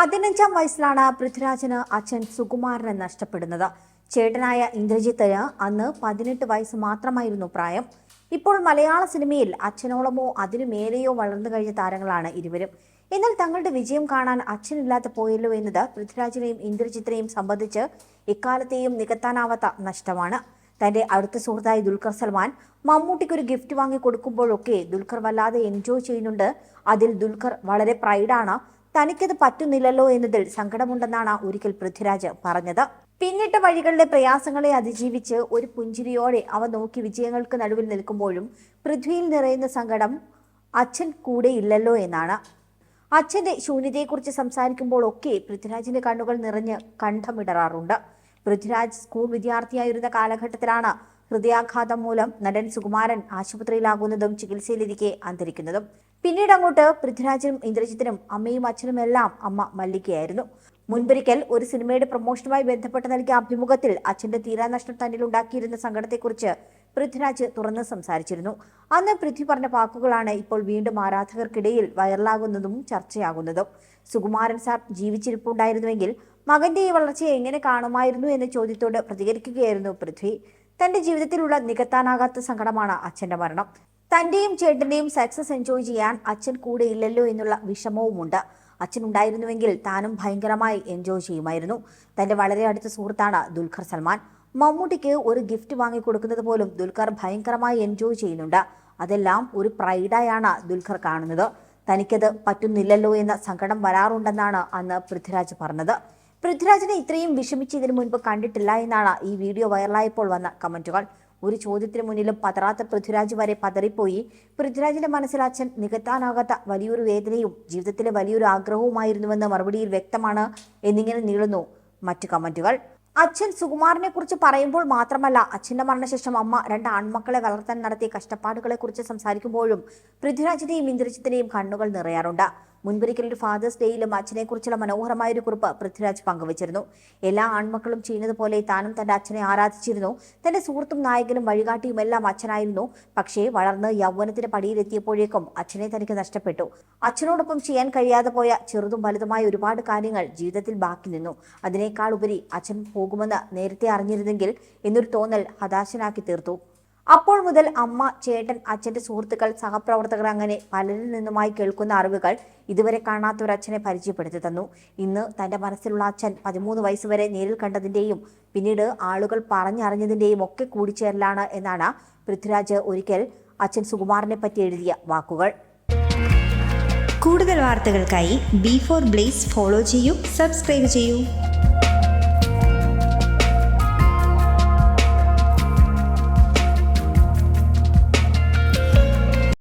പതിനഞ്ചാം വയസ്സിലാണ് പൃഥ്വിരാജിന് അച്ഛൻ സുകുമാരനെ നഷ്ടപ്പെടുന്നത്. ചേട്ടനായ ഇന്ദ്രജിത്തിന് അന്ന് പതിനെട്ട് വയസ്സ് മാത്രമായിരുന്നു പ്രായം. ഇപ്പോൾ മലയാള സിനിമയിൽ അച്ഛനോളമോ അതിനു മേലെയോ വളർന്നു കഴിഞ്ഞ താരങ്ങളാണ് ഇരുവരും. എന്നാൽ തങ്ങളുടെ വിജയം കാണാൻ അച്ഛനില്ലാതെ പോയല്ലോ എന്നത് പൃഥ്വിരാജിനെയും ഇന്ദ്രജിത്തിനെയും സംബന്ധിച്ച് ഇക്കാലത്തെയും നികത്താനാവാത്ത നഷ്ടമാണ്. തന്റെ അടുത്ത സുഹൃത്തായ ദുൽഖർ സൽമാൻ മമ്മൂട്ടിക്ക് ഒരു ഗിഫ്റ്റ് വാങ്ങി കൊടുക്കുമ്പോഴൊക്കെ ദുൽഖർ വല്ലാതെ എൻജോയ് ചെയ്യുന്നുണ്ട്. അതിൽ ദുൽഖർ വളരെ പ്രൈഡാണ് തനിക്കത് പറ്റുന്നില്ലല്ലോ എന്നതിൽ സങ്കടമുണ്ടെന്നാണ് ഒരിക്കൽ പൃഥ്വിരാജ് പറഞ്ഞത്. പിന്നിട്ട വഴികളിലെ പ്രയാസങ്ങളെ അതിജീവിച്ച് ഒരു പുഞ്ചിരിയോടെ അവ നോക്കി വിജയങ്ങൾക്ക് നടുവിൽ നിൽക്കുമ്പോഴും പൃഥ്വിയിൽ നിറയുന്ന സങ്കടം അച്ഛൻ കൂടെ ഇല്ലല്ലോ എന്നാണ്. അച്ഛന്റെ ശൂന്യതയെക്കുറിച്ച് സംസാരിക്കുമ്പോഴൊക്കെ പൃഥ്വിരാജിന്റെ കണ്ണുകൾ നിറഞ്ഞ് കണ്ഠമിടറാറുണ്ട്. പൃഥ്വിരാജ് സ്കൂൾ വിദ്യാർത്ഥിയായിരുന്ന കാലഘട്ടത്തിലാണ് ഹൃദയാഘാതം മൂലം നടൻ സുകുമാരൻ ആശുപത്രിയിലാകുന്നതും ചികിത്സയിലിരിക്കെ അന്തരിക്കുന്നതും. പിന്നീട് അങ്ങോട്ട് പൃഥ്വിരാജനും ഇന്ദ്രജിത്തിനും അമ്മയും അച്ഛനും എല്ലാം അമ്മ മല്ലികയായിരുന്നു. മുൻപൊരിക്കൽ ഒരു സിനിമയുടെ പ്രൊമോഷനുമായി ബന്ധപ്പെട്ട് നൽകിയ അഭിമുഖത്തിൽ അച്ഛന്റെ തീരാനഷ്ടം തന്നിൽ ഉണ്ടാക്കിയിരുന്ന സങ്കടത്തെക്കുറിച്ച് പൃഥ്വിരാജ് തുറന്ന് സംസാരിച്ചിരുന്നു. അന്ന് പൃഥ്വി പറഞ്ഞ വാക്കുകളാണ് ഇപ്പോൾ വീണ്ടും ആരാധകർക്കിടയിൽ വൈറലാകുന്നതും ചർച്ചയാകുന്നതും. സുകുമാരൻ സാർ ജീവിച്ചിരിപ്പുണ്ടായിരുന്നുവെങ്കിൽ മകന്റെ ഈ വളർച്ചയെ എങ്ങനെ കാണുമായിരുന്നു എന്ന ചോദ്യത്തോട് പ്രതികരിക്കുകയായിരുന്നു പൃഥ്വി. തന്റെ ജീവിതത്തിലുള്ള നികത്താനാകാത്ത സങ്കടമാണ് അച്ഛന്റെ മരണം. തന്റെയും ചേട്ടന്റെയും സക്സസ് എൻജോയ് ചെയ്യാൻ അച്ഛൻ കൂടെ ഇല്ലല്ലോ എന്നുള്ള വിഷമവുമുണ്ട്. അച്ഛൻ ഉണ്ടായിരുന്നുവെങ്കിൽ താനും ഭയങ്കരമായി എൻജോയ് ചെയ്യുമായിരുന്നു. തന്റെ വളരെ അടുത്ത സുഹൃത്താണ് ദുൽഖർ സൽമാൻ. മമ്മൂട്ടിക്ക് ഒരു ഗിഫ്റ്റ് വാങ്ങിക്കൊടുക്കുന്നത് പോലും ദുൽഖർ ഭയങ്കരമായി എൻജോയ് ചെയ്യുന്നുണ്ട്. അതെല്ലാം ഒരു പ്രൈഡായാണ് ദുൽഖർ കാണുന്നത്. തനിക്കത് പറ്റുന്നില്ലല്ലോ എന്ന സങ്കടം വരാറുണ്ടെന്നാണ് അന്ന് പൃഥ്വിരാജ് പറഞ്ഞത്. പൃഥ്വിരാജിനെ ഇത്രയും വിഷമിച്ച് ഇതിനു മുൻപ് കണ്ടിട്ടില്ല എന്നാണ് ഈ വീഡിയോ വൈറലായപ്പോൾ വന്ന കമന്റുകൾ. ഒരു ചോദ്യത്തിന് മുന്നിലും പതറാത്ത പൃഥ്വിരാജ് വരെ പതറിപ്പോയി. പൃഥ്വിരാജിന്റെ മനസ്സിൽ അച്ഛൻ നികത്താനാകാത്ത വലിയൊരു വേദനയും ജീവിതത്തിലെ വലിയൊരു ആഗ്രഹവുമായിരുന്നുവെന്ന് മറുപടിയിൽ വ്യക്തമാണ് എന്നിങ്ങനെ നീളുന്നു മറ്റു കമന്റുകൾ. അച്ഛൻ സുകുമാരനെ കുറിച്ച് പറയുമ്പോൾ മാത്രമല്ല അച്ഛന്റെ മരണശേഷം അമ്മ രണ്ട് ആൺമക്കളെ വളർത്താൻ നടത്തിയ കഷ്ടപ്പാടുകളെ കുറിച്ച് സംസാരിക്കുമ്പോഴും പൃഥ്വിരാജിന്റെയും ഇന്ദ്രജിത്തിന്റെയും കണ്ണുകൾ നിറയാറുണ്ട്. മുൻപൊരിക്കൽ ഒരു ഫാദേഴ്സ് ഡേയിലും അച്ഛനെ കുറിച്ചുള്ള മനോഹരമായ ഒരു കുറിപ്പ് പൃഥ്വിരാജ് പങ്കുവച്ചിരുന്നു. എല്ലാ ആൺമക്കളും ചെയ്യുന്നത് പോലെ താനും തന്റെ അച്ഛനെ ആരാധിച്ചിരുന്നു. തന്റെ സുഹൃത്തും നായകനും വഴികാട്ടിയും എല്ലാം അച്ഛനായിരുന്നു. പക്ഷേ വളർന്ന് യൗവനത്തിന്റെ പടിയിലെത്തിയപ്പോഴേക്കും അച്ഛനെ തനിക്ക് നഷ്ടപ്പെട്ടു. അച്ഛനോടൊപ്പം ചെയ്യാൻ കഴിയാതെ പോയ ചെറുതും വലുതുമായ ഒരുപാട് കാര്യങ്ങൾ ജീവിതത്തിൽ ബാക്കി നിന്നു. അതിനേക്കാൾ ഉപരി അച്ഛൻ പോകുമെന്ന് നേരത്തെ അറിഞ്ഞിരുന്നെങ്കിൽ എന്നൊരു തോന്നൽ ഹതാശനാക്കി തീർത്തു. അപ്പോൾ മുതൽ അമ്മ ചേട്ടൻ അച്ഛന്റെ സുഹൃത്തുക്കൾ സഹപ്രവർത്തകർ അങ്ങനെ പലരിൽ നിന്നുമായി കേൾക്കുന്ന അറിവുകൾ ഇതുവരെ കാണാത്ത അച്ഛനെ പരിചയപ്പെടുത്തി തന്നു. ഇന്ന് തന്റെ മനസ്സിലുള്ള അച്ഛൻ പതിമൂന്ന് വയസ്സ് വരെ നേരിൽ കണ്ടതിന്റെയും പിന്നീട് ആളുകൾ പറഞ്ഞറിഞ്ഞതിന്റെയും ഒക്കെ കൂടിച്ചേരലാണ് എന്നാണ് പൃഥ്വിരാജ് ഒരിക്കൽ അച്ഛൻ സുകുമാറിനെ പറ്റി എഴുതിയ വാക്കുകൾ. കൂടുതൽ വാർത്തകൾക്കായി ബി ഫോർ ബ്ലേസ് ഫോളോ ചെയ്യൂ സബ്സ്ക്രൈബ് ചെയ്യൂ.